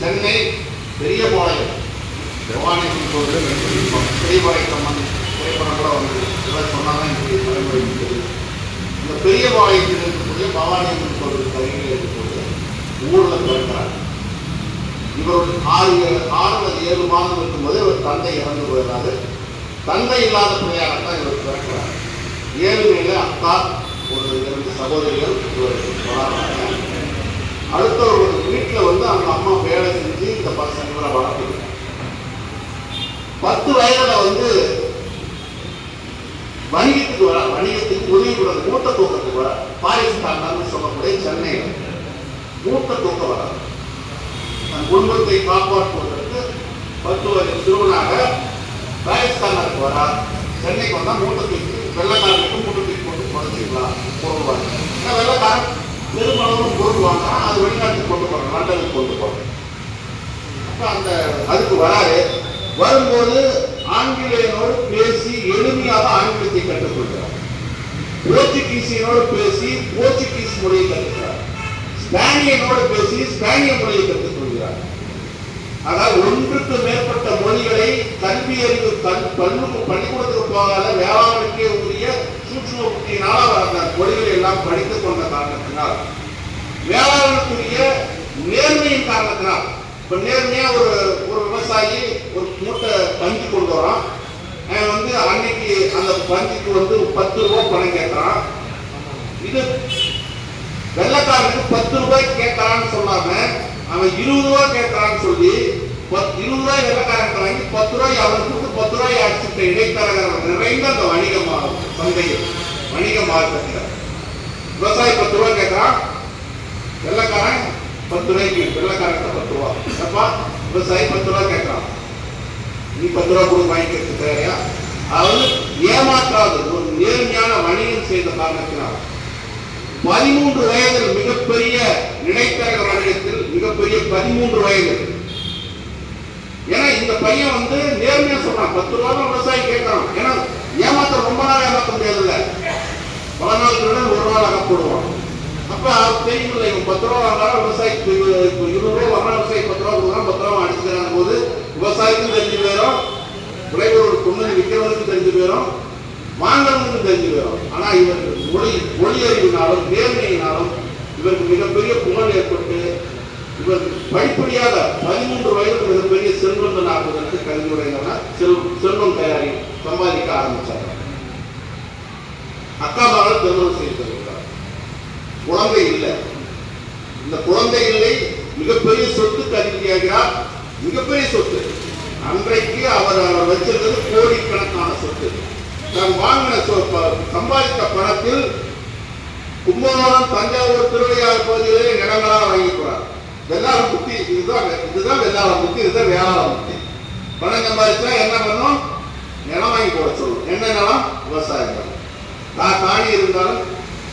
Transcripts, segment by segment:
சென்னை பெரியபாளையம் பவானி கோவில் பெரியபாளையம்மன் திரைப்படம் கூட வந்து இதெல்லாம் சொன்னாதான் எனக்கு தலைமுறை தெரியும் இந்த பெரியபாளையத்தில் இருக்கக்கூடிய பவானி அம்மன் கோவில் அருகில் இருக்கக்கூடிய ஊரில் பிறக்கிறார் இவருடைய ஆறு ஆறு அல்லது ஏழு மாதம் இருக்கும்போது இவர் தந்தை இறந்து போயிடுறாரு. தந்தை இல்லாத பிள்ளையாகத்தான் இவர் பிறக்கிறார். ஏழுமையில அக்கா ஒரு இரண்டு சகோதரிகள் இவர் வளர்றாங்க. அடுத்த வீட்டில் வந்து அவங்க அம்மா வேலை செஞ்சு இந்த பசங்க இவரை வளர்க்குது பத்து வயதுல வந்து வணிகத்துக்கு வர வணிகத்துக்கு உதவி கூட மூத்த தூக்கத்துக்கு வர. பாகிஸ்தான் சொல்லக்கூடிய சென்னையில் மூத்த தூக்கம் வர. தன் குடும்பத்தை காப்பாற்றுவதற்கு பத்து வயது சிறுவனாக ராஜஸ்தானுக்கு வரார் சென்னைக்கு வந்தால் மூட்டை தூக்கி வெள்ளக்காரனுக்கும் மூட்டை போட்டு குறைச்சிக்கலாம் போடுவாங்க ஏன்னா வெள்ளக்காரன் பெருமளவு பொருள் வாங்கினா அது வெளிநாட்டுக்கு கொண்டு போகிறாங்க லண்டனுக்கு கொண்டு போகிறாங்க அப்போ அந்த அதுக்கு வராரு. வரும்போது ஆங்கிலேயனோடு பேசி எளிமையாக ஆங்கிலத்தை கற்றுக்கொள்கிறார். போர்ச்சுகீசியனோடு பேசி போர்ச்சுகீஸ் மொழியை கற்றுக்கிறார் ஸ்பானியனோடு பேசி ஸ்பானிய மொழியை கற்றுக்கொள்கிறார். ஆனால் ஒன்றுக்கு மேற்பட்ட மொழிகளை கல்வி அறிவு கல் பள்ளு பள்ளிக்கூடத்துக்கு போகாத வேளாண்மைக்கே உரிய சூட்சும புத்தியினால் அவர் அந்த மொழிகளை எல்லாம் படித்துக் கொண்ட காரணத்தினால் வேளாண்மைக்குரிய நேர்மையின் காரணத்தினால் இப்போ நேர்மையாக ஒரு ஒரு விவசாயி ஒரு மூட்டை பஞ்சு கொண்டு வரான். அவன் வந்து அன்னைக்கு அந்த பஞ்சுக்கு வந்து பத்து ரூபாய் பணம் கேட்குறான். இது வெள்ளக்காரனுக்கு பத்து ரூபாய் கேட்கறான்னு சொல்லாம அவன் இருபது ரூபாய் கேட்கறான்னு சொல்லி பத்- இருபது ரூபாய் வெள்ளக்காரன் வாங்கி பத்து ரூபாய் அவனுக்கு கொடுத்து பத்து ரூபாய் அடிச்சுட்ட இடைத்தரகர் நிறைந்த அந்த வணிக சந்தையில் வணிக மார்க்கத்தில். விவசாயி பத்து ரூபாய் கேட்கறான். வெள்ளக்காரன் பத்து ரூபாய்க்கு வெள்ளக்காரங்கிட்ட பத்து ரூபா அப்பா விவசாயி பத்து ரூபாய் கேட்கறான் நீ பத்து ரூபா கூட வாங்கிக்கிறது தேவையா அதாவது ஏமாற்றாது. ஒரு நேர்மையான வணிகம் செய்த காரணத்தினால். பதிமூன்று வயதில் மிகப்பெரிய இடைத்தரக வணிகத்தில் மிகப்பெரிய பதிமூன்று வயது. ஏன்னா இந்த பையன் வந்து நேர்மையா சொல்றான். பத்து ரூபா தான் விவசாயி கேட்கறான் ஏன்னா ஏமாத்த ரொம்ப நாள் ஏமாத்த முடியாதுல்ல. பல நாள் ஒரு நாள் அகப்படுவான். அப்ப அவருக்கு தெரியுமில்ல பத்து ரூபா வாங்கினாலும் விவசாயிக்கு இருபது ரூபா வாங்கினா விவசாயி பத்து ரூபா கொடுக்குறான் பத்து ரூபா அடிச்சுக்கிறான் போது விவசாயிக்கும் தெரிஞ்சு போயிடும். விளைபொருள் கொண்டு விற்கிறவனுக்கும் தெரிஞ்சு போயிடும். வாங்குறவனுக்கும் தெரிஞ்சு போயிடும். ஆனா இவருக்கு மொழி மொழி அறிவினாலும் நேர்மையினாலும் இவருக்கு மிகப்பெரிய புகழ் ஏற்பட்டு இவர் படிப்படியாக பதிமூன்று வயது மிகப்பெரிய செல்வந்தன் ஆகுவதற்கு கல்வியுடையவனா செல் செல்வம் தயாரி சம்பாதிக்க ஆரம்பித்தார் அக்கா மகள் திருமணம் செய்து குழந்தை இல்லை. இந்த குழந்தை இல்லை மிகப்பெரிய சொத்து அதிபதியாகிறார் மிகப்பெரிய சொத்து. அன்றைக்கு அவர் அவர் வச்சிருந்தது கோடிக்கணக்கான சொத்து. தான் வாங்கின சம்பாதித்த பணத்தில் கும்பகோணம் தஞ்சாவூர் திருவையாறு பகுதிகளிலே நிலங்களாக வாங்கிக்கிறார் வெள்ளாள புத்தி இதுதான் இதுதான் வெள்ளாள புத்தி இதுதான் வேளாள புத்தி பணம் சம்பாதிச்சா என்ன பண்ணும்? நிலம் வாங்கி போட சொல்லும். என்ன நிலம்? விவசாயம் தான் நான் இருந்தாலும்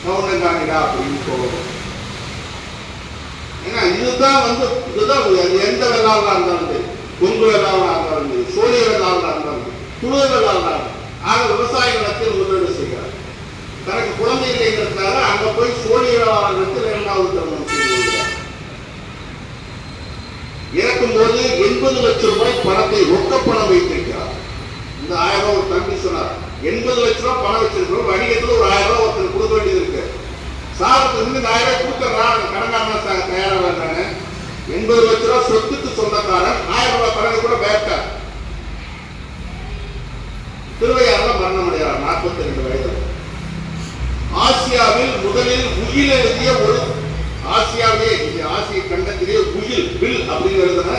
கவுண்டன் அப்படின்னு சொல்லணும் ஏன்னா இதுதான் வந்து இதுதான் எந்த வெள்ளாளா இருந்தாலும் சரி கொங்கு வெள்ளாளா இருந்தாலும் சரி சோழிய வெள்ளாளா இருந்தாலும் சரி துளுவ வெள்ளாளா ஆக விவசாய நிலத்தில் முதலீடு செய்கிறார் தனக்கு குழந்தை இல்லைங்கிறதுனால அங்க போய் சோழிய வெள்ளாளர்களுக்கு இரண்டாவது திருமணம் செய்து கொள்கிறார் இறக்கும் போது எண்பது லட்சம் ரூபாய் பணத்தை ரொக்க பணம் வைத்திருக்கிறார். இந்த ஆயிரம் ரூபாய் ஒரு தம்பி சொன்னார் எண்பது லட்ச ரூபா பணம் வச்சிருக்கிறோம். வணிகத்துல ஒரு ஆயிரம் ரூபாய் ஒருத்தர் கொடுக்க வேண்டியது இருக்கு. சாருக்கு வந்து இந்த ஆயிரம் ரூபாய் கொடுத்துட்றான் கடன்காரனா சார் தயாரா வேண்டாங்க எண்பது லட்ச ரூபாய் சொத்துக்கு சொந்தக்காரன் ஆயிரம் ரூபாய் பணம் கூட வேட்டார் திருவையாறுல மரணம் அடைகிறார் நாற்பத்தி ரெண்டு வயது. ஆசியாவில் முதலில் உயில் எழுதிய ஒரு ஆசியாவிலே ஆசிய கண்டத்திலே உயில் பில் அப்படின்னு எழுதின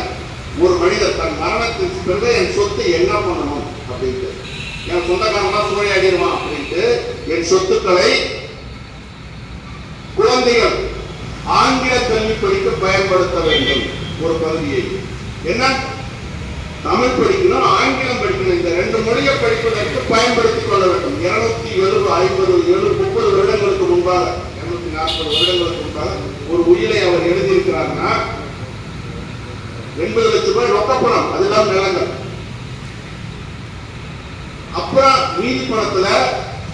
ஒரு மனிதர் தன் மரணத்திற்கு பிறகு என் சொத்தை என்ன பண்ணணும் அப்படின்ட்டு. என் சொந்தக்காரனா சூழி அடிடுவான் அப்படின்ட்டு என் சொத்துக்களை குழந்தைகள் ஆங்கில கல்வி படிக்க பயன்படுத்த வேண்டும். ஒரு பகுதியை. என்ன? தமிழ் படிக்கணும் ஆங்கிலம் படிக்கணும். இந்த ரெண்டு மொழியை படிப்பதற்கு பயன்படுத்திக் கொள்ள வேண்டும். இருநூத்தி எழுபது ஐம்பது எழுபது முப்பது வருடங்களுக்கு முன்பாக இருநூத்தி நாற்பது வருடங்களுக்கு முன்பாக ஒரு உயிரை அவர் எழுதியிருக்கிறார்னா எண்பது லட்சம் ரூபாய் ரொக்கப்பணம். அதெல்லாம் நிலங்கள். அப்புறம் மீதி பணத்துல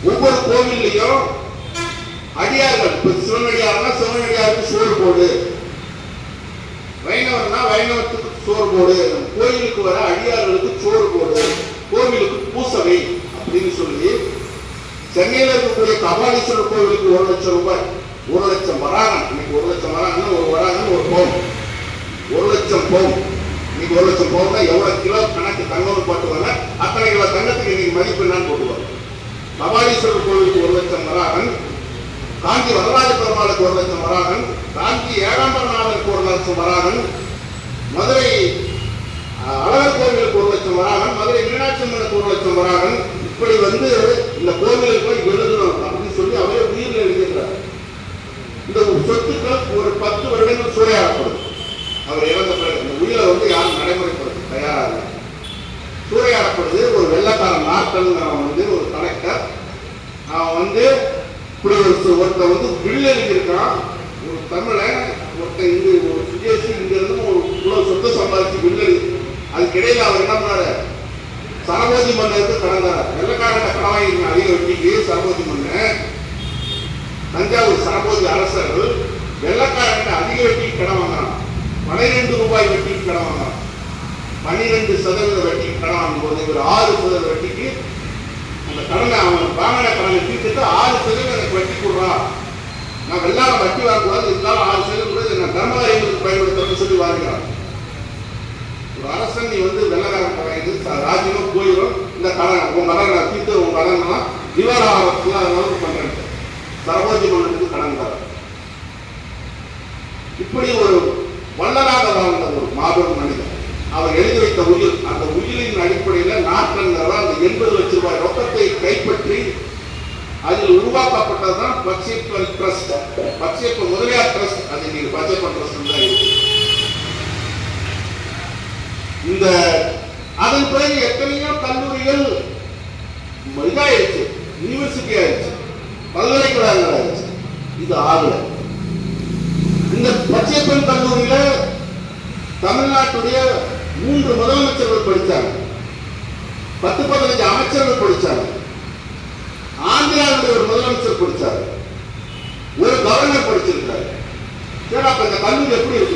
ஒவ்வொரு கோவில்லையும் அடியார்கள். இப்ப சிவனடியார்னா சிவனடியாருக்கு சோறு போடு. வைணவர்னா வைணவத்துக்கு சோறு போடு. கோயிலுக்கு வர அடியார்களுக்கு சோறு போடு. கோவிலுக்கு பூசவை அப்படின்னு சொல்லி சென்னையில் இருக்கக்கூடிய கபாலீஸ்வரர் கோவிலுக்கு ஒரு லட்சம் ரூபாய் ஒரு லட்சம் வராணம் இன்னைக்கு ஒரு லட்சம் வராணம் ஒரு வராணம் ஒரு பவுன் ஒரு லட்சம் பவுன் இன்னைக்கு ஒரு லட்சம் பவுன் எவ்வளவு கிலோ கணக்கு? தங்கம் போட்டுவாங்க அத்தனை கிலோ தங்கத்துக்கு இன்னைக்கு மதிப்பு என்னன்னு போட்டுவாங்க கபாலீஸ்வரர் கோவிலுக்கு ஒரு லட்சம் வராகன் காஞ்சி வரலாறு பெருமாளுக்கு ஒரு லட்சம் வராகன் காஞ்சி ஏகாம்பரநாதனுக்கு ஒரு லட்சம் வராகன் மதுரை அழகர் கோவிலுக்கு ஒரு லட்சம் வராகன் மதுரை மீனாட்சி அம்மனுக்கு ஒரு லட்சம் வராகன். இப்படி வந்து இந்த கோவிலுக்கு போய் எழுதணும் அப்படின்னு சொல்லி அவரே உயிரில் எழுதுகிறார் இந்த சொத்துக்கள் ஒரு பத்து வருடங்கள் சூறையாடப்படும். அவர் இறந்த பிறகு இந்த உயிரை வந்து யாரும் நடைமுறைப்படுத்த தயாராக இல்லை. சூறையாடப்படுது ஒரு வெள்ளக்காரன் நாட்கள் வந்து ஒரு கலெக்டர். அவன் வந்து இப்படி ஒரு ஒருத்தன் வந்து பில் எழுதியிருக்கான் ஒரு தமிழன் ஒருத்தன் இங்கு ஒரு சுதேசி இங்கிருந்து ஒரு இவ்வளோ சொத்து சம்பாதிச்சு பில் அதுக்கிடையில் அவர் என்ன பண்ணாரு? சரபோதி மன்னருக்கு கடந்தார் வெள்ளக்காரன் கடவாங்க அதிக வெட்டிக்கு சரபோதி மன்னன் தஞ்சாவூர் சரபோதி அரசர்கள் வெள்ளக்காரன் அதிக வட்டிக்கு கடன் வாங்குறான். பன்னிரெண்டு ரூபாய் வட்டிக்கு கடன் வாங்குறான். பன்னிரெண்டு சதவீத வட்டி கடன் வாங்கும்போது ஒரு ஆறு சதவீத வட்டிக்கு அந்த கடனை அவன் வாங்கின கடனை தீர்த்துட்டு ஆறு சதவீதம் எனக்கு வட்டி கொடுறான் நான் எல்லாரும் வட்டி வாங்கக்கூடாது இருந்தாலும் ஆறு சதவீதம் கூட நான் தர்மகாரியங்களுக்கு பயன்படுத்தணும்னு சொல்லி வாங்குறான் ஒரு அரசன் நீ வந்து வெள்ளக்காரன் வாங்கிட்டு ராஜ்யமும் போயிடும் இந்த கடன் உன் கடன் நான் தீர்த்து உன் கடன்லாம் திவாராவத்தில் அதனால பண்ணுறேன் சரபோஜி மன்னனுக்கு கடன் தர இப்படி ஒரு வல்லராக வாழ்ந்த ஒரு மாபெரும் மனிதன் அவர் எழுதி வைத்த உயில் அந்த உயிலின் அடிப்படையில் நாட்டங்கிறவர் அந்த எண்பது லட்சம் ரூபாய் ரொக்கத்தை கைப்பற்றி அதில் உருவாக்கப்பட்டதுதான் பச்சைப்பல் ட்ரஸ்ட். பச்சைப்ப முதலியார் ட்ரஸ்ட். அது நீங்க பச்சைப்பல் ட்ரஸ்ட் தான் இருக்கு. இந்த அதன் பிறகு எத்தனையோ கல்லூரிகள் இதாயிருச்சு யூனிவர்சிட்டி ஆயிடுச்சு. பல்கலைக்கழகங்கள் ஆயிடுச்சு. இது ஆகல. இந்த பச்சைப்பன் கல்லூரியில தமிழ்நாட்டுடைய மூன்று முதலமைச்சர்கள் படித்தாங்க. பத்து பதினஞ்சு அமைச்சர்கள் படித்தாங்க. ஆந்திராவுடைய ஒரு முதலமைச்சர் படித்தார். ஒரு கவர்னர் படிச்சிருக்காரு சரி அப்ப இந்த கல்லூரி எப்படி இருக்கு?